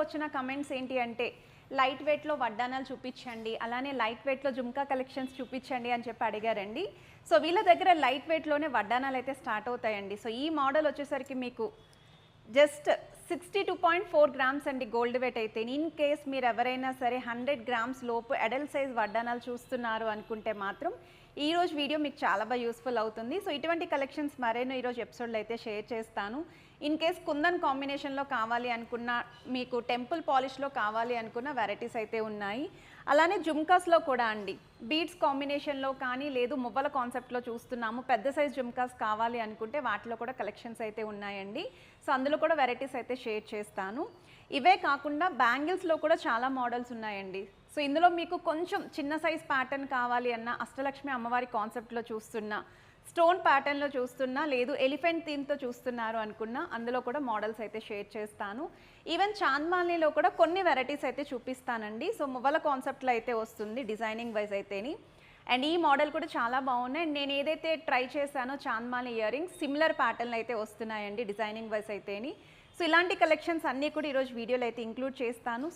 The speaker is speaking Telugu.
వచ్చిన కమెంట్స్ ఏంటి అంటే లైట్ వెయిట్లో వడ్డానాలు చూపించండి అలానే లైట్ వెయిట్లో జుమ్కా కలెక్షన్స్ చూపించండి అని చెప్పి అడిగారండి. సో వీళ్ళ దగ్గర లైట్ వెయిట్లోనే వడ్డానాలు అయితే స్టార్ట్ అవుతాయండి. సో ఈ మోడల్ వచ్చేసరికి మీకు just sixty two point four grams అండి గోల్డ్ వెయిట్ అయితే. ఇన్ కేస్ మీరు ఎవరైనా సరే హండ్రెడ్ గ్రామ్స్ లోపు అడల్ట్ సైజ్ వడ్డానాలు చూస్తున్నారు అనుకుంటే మాత్రం ఈ రోజు వీడియో మీకు చాలా బాగా యూస్ఫుల్ అవుతుంది. సో ఇటువంటి కలెక్షన్స్ మరేనో ఈరోజు ఎపిసోడ్లో అయితే షేర్ చేస్తాను. ఇన్ కేస్ కుందన్ కాంబినేషన్లో కావాలి అనుకున్న మీకు టెంపుల్ పాలిష్లో కావాలి అనుకున్న వెరైటీస్ అయితే ఉన్నాయి. అలానే జుమ్కాస్లో కూడా అండి. బీడ్స్ కాంబినేషన్లో కానీ లేదు మువ్వల కాన్సెప్ట్లో చూస్తున్నాము. పెద్ద సైజ్ జుమ్కాస్ కావాలి అనుకుంటే వాటిలో కూడా కలెక్షన్స్ అయితే ఉన్నాయండి. సో అందులో కూడా వెరైటీస్ అయితే షేర్ చేస్తాను. ఇవే కాకుండా బ్యాంగిల్స్లో కూడా చాలా మోడల్స్ ఉన్నాయండి. సో ఇందులో మీకు కొంచెం చిన్న సైజ్ ప్యాటర్న్ కావాలి అన్న అష్టలక్ష్మి అమ్మవారి కాన్సెప్ట్లో చూస్తున్నా స్టోన్ ప్యాటర్న్లో చూస్తున్నా లేదు ఎలిఫెంట్ థీమ్తో చూస్తున్నారు అనుకున్నా అందులో కూడా మోడల్స్ అయితే షేర్ చేస్తాను. ఈవెన్ చాంద్మాలిలో కూడా కొన్ని వెరైటీస్ అయితే చూపిస్తానండి. సో మువ్వల కాన్సెప్ట్లో అయితే వస్తుంది డిజైనింగ్ వైజ్ అయితేని. అండ్ ఈ మోడల్ కూడా చాలా బాగున్నాయి. అండ్ నేను ఏదైతే ట్రై చేశానో చాంద్మాలి ఇయర్ రింగ్స్ సిమిలర్ ప్యాటర్న్లు అయితే వస్తున్నాయండి డిజైనింగ్ వైజ్ అయితేని. సో ఇలాంటి కలెక్షన్స్ అన్నీ కూడా ఈరోజు వీడియోలో అయితే ఇంక్లూడ్ చేస్తాను.